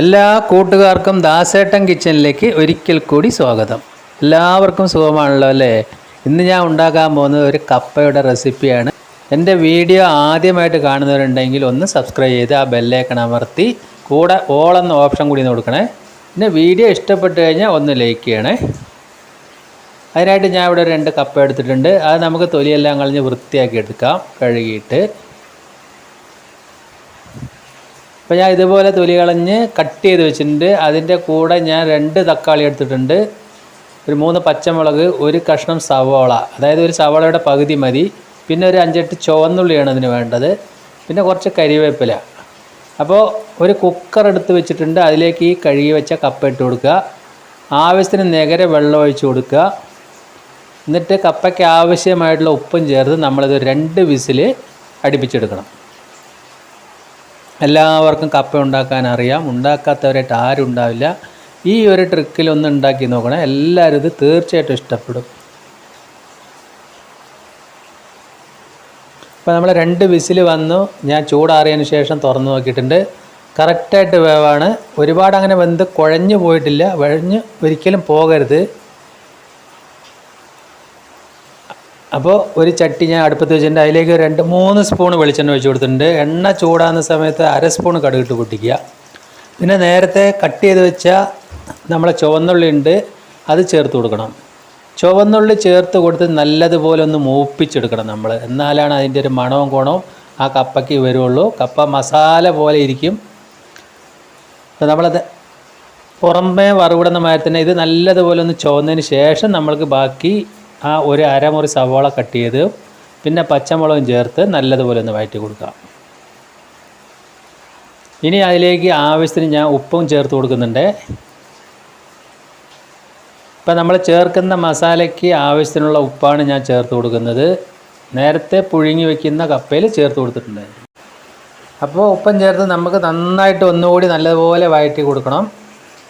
എല്ലാ കൂട്ടുകാർക്കും ദാസേട്ടൻ കിച്ചണിലേക്ക് ഒരിക്കൽ കൂടി സ്വാഗതം. എല്ലാവർക്കും സുഖമാണല്ലോ അല്ലേ? ഇന്ന് ഞാൻ ഉണ്ടാക്കാൻ പോകുന്നത് ഒരു കപ്പയുടെ റെസിപ്പിയാണ്. എന്റെ വീഡിയോ ആദ്യമായിട്ട് കാണുന്നവരുണ്ടെങ്കിൽ ഒന്ന് സബ്സ്ക്രൈബ് ചെയ്ത് ആ ബെല്ലേക്കൺ അമർത്തി കൂടെ ഓൾ എന്ന ഓപ്ഷൻ കൂടി കൊടുക്കണേ. പിന്നെ വീഡിയോ ഇഷ്ടപ്പെട്ട് കഴിഞ്ഞാൽ ഒന്ന് ലൈക്ക് ചെയ്യണേ. അതിനായിട്ട് ഞാൻ ഇവിടെ രണ്ട് കപ്പ എടുത്തിട്ടുണ്ട്. അത് നമുക്ക് തൊലിയെല്ലാം കളഞ്ഞ് വൃത്തിയാക്കി എടുക്കാം. കഴുകിയിട്ട് അപ്പോൾ ഞാൻ ഇതുപോലെ തൊലി കളഞ്ഞ് കട്ട് ചെയ്ത് വെച്ചിട്ടുണ്ട്. അതിന്റെ കൂടെ ഞാൻ രണ്ട് തക്കാളി എടുത്തിട്ടുണ്ട്. ഒരു മൂന്ന് പച്ചമുളക് ഒരു കഷ്ണം സവോള. അതായത് ഒരു സവോളയുടെ പകുതി മതി. പിന്നെ ഒരു അഞ്ചെട്ട് ചുവന്നുള്ളിയാണ് അതിന് വേണ്ടത്. പിന്നെ കുറച്ച് കരിവേപ്പില. അപ്പോൾ ഒരു കുക്കർ എടുത്ത് വെച്ചിട്ടുണ്ട്. അതിലേക്ക് ഈ കഴുകി വെച്ച കപ്പ ഇട്ട് കൊടുക്കുക. ആവശ്യത്തിന് നികരെ വെള്ളം ഒഴിച്ച് കൊടുക്കുക. എന്നിട്ട് കപ്പയ്ക്ക് ആവശ്യമായിട്ടുള്ള ഉപ്പും ചേർത്ത് നമ്മളിത് രണ്ട് വിസിൽ അടുപ്പിച്ചെടുക്കണം. എല്ലാവർക്കും കപ്പ ഉണ്ടാക്കാൻ അറിയാം. ഉണ്ടാക്കാത്തവരായിട്ട് ആരും ഉണ്ടാവില്ല. ഈ ഒരു ട്രിക്കിൽ ഒന്ന് ഉണ്ടാക്കി നോക്കണം. എല്ലാവരും ഇത് തീർച്ചയായിട്ടും ഇഷ്ടപ്പെടും. ഇപ്പോൾ നമ്മൾ രണ്ട് വിസിൽ വന്നു. ഞാൻ ചൂടാറിയതിന് ശേഷം തുറന്നു നോക്കിയിട്ടുണ്ട്. കറക്റ്റായിട്ട് വേവാണ്. ഒരുപാട് അങ്ങനെ വെന്ത് കുഴഞ്ഞു പോയിട്ടില്ല. വഴഞ്ഞ് ഒരിക്കലും പോകരുത്. അപ്പോൾ ഒരു ചട്ടി ഞാൻ അടുപ്പത്ത് വെച്ചിട്ടുണ്ട്. അതിലേക്ക് രണ്ട് മൂന്ന് സ്പൂൺ വെളിച്ചെണ്ണ ഒഴിച്ച് കൊടുത്തിട്ടുണ്ട്. എണ്ണ ചൂടാകുന്ന സമയത്ത് അര സ്പൂൺ കടുകിട്ട് പൊട്ടിക്കുക. പിന്നെ നേരത്തെ കട്ട് ചെയ്ത് വെച്ച നമ്മളെ ചുവന്നുള്ളി ഉണ്ട് അത് ചേർത്ത് കൊടുക്കണം. ചുവന്നുള്ളി ചേർത്ത് കൊടുത്ത് നല്ലതുപോലെ ഒന്ന് മൂപ്പിച്ചെടുക്കണം നമ്മൾ എന്നാലാണ് അതിന്റെ ഒരു മണവും ഗുണവും ആ കപ്പയ്ക്ക് വരുള്ളൂ. കപ്പ മസാല പോലെ ഇരിക്കും. നമ്മളത് പുറമേ വറുവിടുന്ന മാതിരി തന്നെ ഇത് നല്ലതുപോലെ ഒന്ന് ചുവന്നതിന് ശേഷം നമ്മൾക്ക് ബാക്കി ആ ഒരു അരമുറി സവോള കട്ട് ചെയ്ത് പിന്നെ പച്ചമുളകും ചേർത്ത് നല്ലതുപോലെ ഒന്ന് വഴറ്റി കൊടുക്കുക. ഇനി അതിലേക്ക് ആവശ്യത്തിന് ഞാൻ ഉപ്പും ചേർത്ത് കൊടുക്കുന്നുണ്ട്. ഇപ്പം നമ്മൾ ചേർക്കുന്ന മസാലയ്ക്ക് ആവശ്യത്തിനുള്ള ഉപ്പാണ് ഞാൻ ചേർത്ത് കൊടുക്കുന്നത്. നേരത്തെ പുഴുങ്ങി വയ്ക്കുന്ന കപ്പയിൽ ചേർത്ത് കൊടുത്തിട്ടുണ്ട് അപ്പോൾ ഉപ്പും ചേർത്ത് നമുക്ക് നന്നായിട്ട് ഒന്നുകൂടി നല്ലതുപോലെ വഴറ്റി കൊടുക്കണം.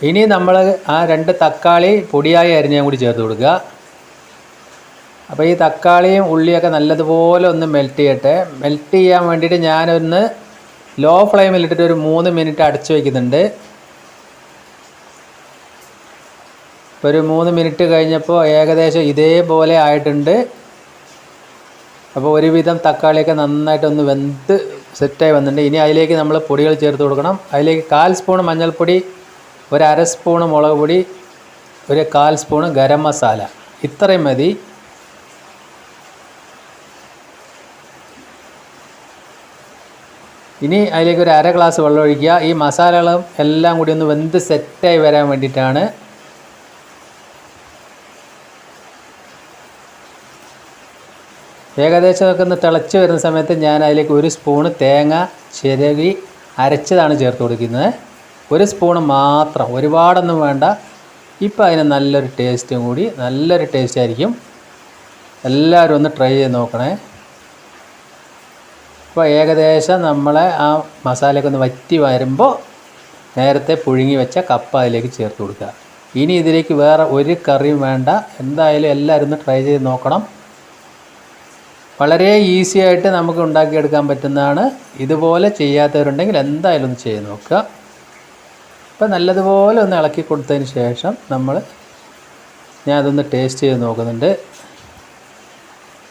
ഇനി നമ്മൾ ആ രണ്ട് തക്കാളി പൊടിയായി അരിഞ്ഞും കൂടി ചേർത്ത് കൊടുക്കുക. അപ്പോൾ ഈ തക്കാളിയും ഉള്ളിയൊക്കെ നല്ലതുപോലെ ഒന്ന് മെൽറ്റ് ചെയ്യട്ടെ. മെൽറ്റ് ചെയ്യാൻ വേണ്ടിയിട്ട് ഞാനൊന്ന് ലോ ഫ്ലെയിമിലിട്ടിട്ട് ഒരു മൂന്ന് മിനിറ്റ് അടച്ചു വയ്ക്കുന്നുണ്ട് ഇപ്പോൾ ഒരു മൂന്ന് മിനിറ്റ് കഴിഞ്ഞപ്പോൾ ഏകദേശം ഇതേപോലെ ആയിട്ടുണ്ട്. അപ്പോൾ ഒരുവിധം തക്കാളിയൊക്കെ നന്നായിട്ടൊന്ന് വെന്ത് സെറ്റായി വന്നിട്ടുണ്ട്. ഇനി അതിലേക്ക് നമ്മൾ പൊടികൾ ചേർത്ത് കൊടുക്കണം. അതിലേക്ക് കാൽ സ്പൂൺ മഞ്ഞൾപ്പൊടി ഒരു അര സ്പൂൺ മുളക് പൊടി ഒരു കാൽ സ്പൂണ് ഗരം മസാല. ഇത്രയും മതി. ഇനി അതിലേക്ക് ഒരു അര ഗ്ലാസ് വെള്ളം ഒഴിക്കുക. ഈ മസാലകളും എല്ലാം കൂടി ഒന്ന് വെന്ത് സെറ്റായി വരാൻ വേണ്ടിയിട്ടാണ്. ഏകദേശം ഒക്കെ ഒന്ന് തിളച്ച് വരുന്ന സമയത്ത് ഞാൻ അതിലേക്ക് ഒരു സ്പൂണ് തേങ്ങ ചിരകി അരച്ചതാണ് ചേർത്ത് കൊടുക്കുന്നത്. ഒരു സ്പൂണ് മാത്രം ഒരുപാടൊന്നും വേണ്ട. ഇപ്പം അതിന് നല്ലൊരു ടേസ്റ്റും കൂടി നല്ലൊരു ടേസ്റ്റ് ആയിരിക്കും. എല്ലാവരും ഒന്ന് ട്രൈ ചെയ്ത് നോക്കണേ. അപ്പോൾ ഏകദേശം നമ്മളെ ആ മസാലയൊക്കെ ഒന്ന് വറ്റി വരുമ്പോൾ നേരത്തെ പുഴുങ്ങി വെച്ച കപ്പ അതിലേക്ക് ചേർത്ത് കൊടുക്കുക. ഇനി ഇതിലേക്ക് വേറെ ഒരു കറിയും വേണ്ട. എന്തായാലും എല്ലാവരും ഒന്ന് ട്രൈ ചെയ്ത് നോക്കണം. വളരെ ഈസി ആയിട്ട് നമുക്ക് ഉണ്ടാക്കിയെടുക്കാൻ പറ്റുന്നതാണ്. ഇതുപോലെ ചെയ്യാത്തവരുണ്ടെങ്കിൽ എന്തായാലും ഒന്ന് ചെയ്ത് നോക്കുക. അപ്പോൾ നല്ലതുപോലെ ഒന്ന് ഇളക്കി കൊടുത്തതിന് ശേഷം നമ്മൾ ഞാൻ അതൊന്ന് ടേസ്റ്റ് ചെയ്ത് നോക്കുന്നുണ്ട്.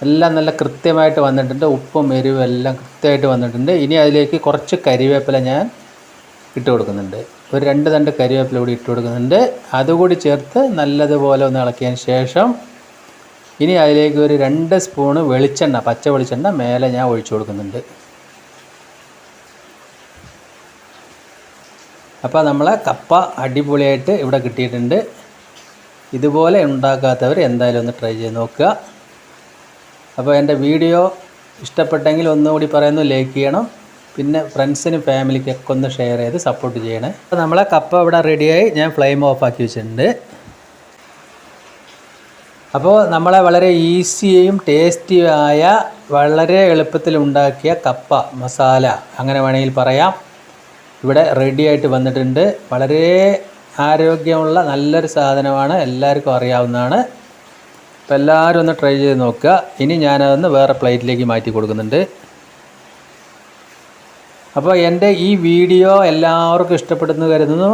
എല്ലാം നല്ല കൃത്യമായിട്ട് വന്നിട്ടുണ്ട്. ഉപ്പും എരിവും എല്ലാം കൃത്യമായിട്ട് വന്നിട്ടുണ്ട്. ഇനി അതിലേക്ക് കുറച്ച് കരിവേപ്പില ഞാൻ ഇട്ട് കൊടുക്കുന്നുണ്ട്. ഒരു രണ്ട് തണ്ട് കരിവേപ്പില കൂടി ഇട്ട് കൊടുക്കുന്നുണ്ട്. അതുകൂടി ചേർത്ത് നല്ലതുപോലെ ഒന്ന് ഇളക്കിയതിന് ശേഷം ഇനി അതിലേക്ക് ഒരു രണ്ട് സ്പൂണ് വെളിച്ചെണ്ണ പച്ച വെളിച്ചെണ്ണ മേലെ ഞാൻ ഒഴിച്ചു കൊടുക്കുന്നുണ്ട്. അപ്പോൾ നമ്മളെ കപ്പ അടിപൊളിയായിട്ട് ഇവിടെ കിട്ടിയിട്ടുണ്ട്. ഇതുപോലെ ഉണ്ടാക്കാത്തവർ എന്തായാലും ഒന്ന് ട്രൈ ചെയ്ത് നോക്കുക. അപ്പോൾ എന്റെ വീഡിയോ ഇഷ്ടപ്പെട്ടെങ്കിൽ ഒന്നുകൂടി പറയുന്നു ലൈക്ക് ചെയ്യണം. പിന്നെ ഫ്രണ്ട്സിനും ഫാമിലിക്കൊക്കെ ഒന്ന് ഷെയർ ചെയ്ത് സപ്പോർട്ട് ചെയ്യണേ. അപ്പോൾ നമ്മളെ കപ്പ ഇവിടെ റെഡിയായി ഞാൻ ഫ്ലെയിം ഓഫ് ആക്കി വെച്ചിട്ടുണ്ട്. അപ്പോൾ നമ്മളെ വളരെ ഈസിയും ടേസ്റ്റിയായ വളരെ എളുപ്പത്തിൽ ഉണ്ടാക്കിയ കപ്പ മസാല അങ്ങനെ വേണമെങ്കിൽ പറയാം. ഇവിടെ റെഡി ആയിട്ട് വന്നിട്ടുണ്ട്. വളരെ ആരോഗ്യമുള്ള നല്ലൊരു സാധനമാണ്. എല്ലാവർക്കും അറിയാവുന്നതാണ്. അപ്പോൾ എല്ലാവരും ഒന്ന് ട്രൈ ചെയ്ത് നോക്കുക. ഇനി ഞാനതൊന്ന് വേറെ പ്ലേറ്റിലേക്ക് മാറ്റി കൊടുക്കുന്നുണ്ട്. അപ്പോൾ എന്റെ ഈ വീഡിയോ എല്ലാവർക്കും ഇഷ്ടപ്പെടുന്നു കരുതുന്നു.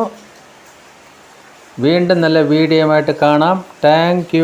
വീണ്ടും നല്ല വീഡിയോ ആയിട്ട് കാണാം താങ്ക്